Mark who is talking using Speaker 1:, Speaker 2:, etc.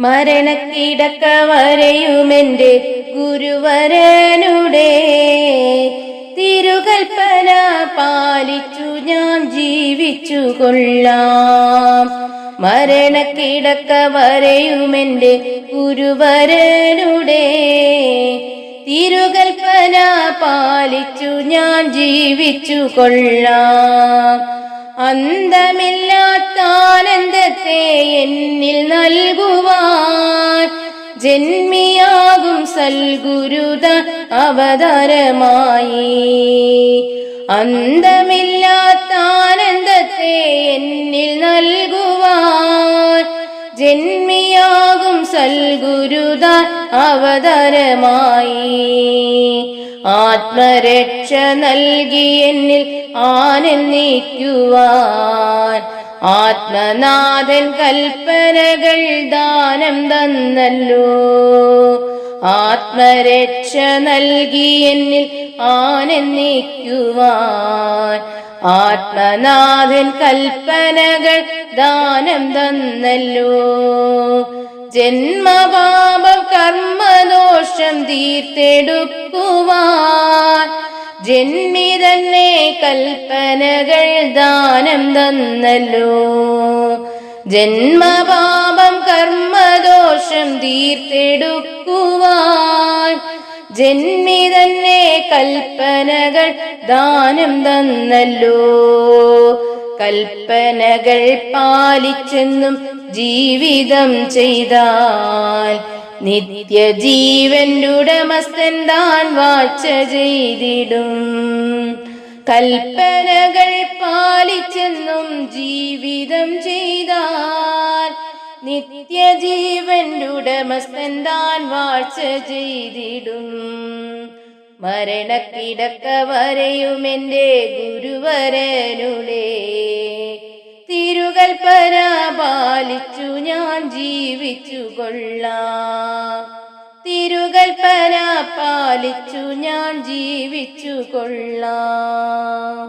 Speaker 1: മരണക്കിടക്ക വരയുമെന്റെ ഗുരുവരനുടെ തിരുകൽപ്പന പാലിച്ചു ഞാൻ ജീവിച്ചു കൊള്ളാം മരണക്കിടക്ക വരയുമെന്റെ ഗുരുവരനുടെ തിരുകൽപ്പന പാലിച്ചു ഞാൻ ജീവിച്ചു കൊള്ളാം അന്തമില്ലാത്ത ജന്മിയാകും സൽഗുരുത അവതാരമായി. അന്തമില്ലാത്ത ആനന്ദത്തെ എന്നിൽ നൽകുവാൻ ജന്മിയാകും സൽഗുരുത അവതാരമായി. ആത്മരക്ഷ നൽകി എന്നിൽ ആനന്ദിക്കുവാൻ ആത്മനാഥൻ കൽപ്പനകൾ ദാനം തന്നല്ലോ. ആത്മരക്ഷ നൽകി എന്നിൽ ആനന്ദിക്കുവാൻ. ആത്മനാഥൻ കൽപ്പനകൾ ദാനം തന്നല്ലോ. ജന്മപാപം കർമ്മദോഷം തീർത്തെടുക്കുവാൻ. ജന്മി കൽപ്പനകൾ ദാനം തന്നല്ലോ. ജന്മപാപം കർമ്മദോഷം തീർത്തെടുക്കുവാൻ ജന്മി തന്നെ കൽപ്പനകൾ ദാനം തന്നല്ലോ. കൽപ്പനകൾ പാലിച്ചെന്നും ജീവിതം ചെയ്താൽ നിത്യജീവന്റെ ഉടമസ്ഥൻ താൻ വാച്ച ചെയ്തിടും. കൽപ്പനകൾ പാലിച്ചെന്നും ജീവിതം ചെയ്താൽ നിത്യജീവന്റെ ഉടമസ്ഥൻ വാഴ്ച ചെയ്തിടും. മരണക്കിടക്ക വരെയുമെന്റെ ഗുരുവരനുടേ തിരുകൽപ്പന പാലിച്ചു ഞാൻ ജീവിച്ചു കൊള്ളാം തിരുകൽപ്പന പാലിച്ചു ഞാൻ ജീവിച്ചു കൊള്ളാം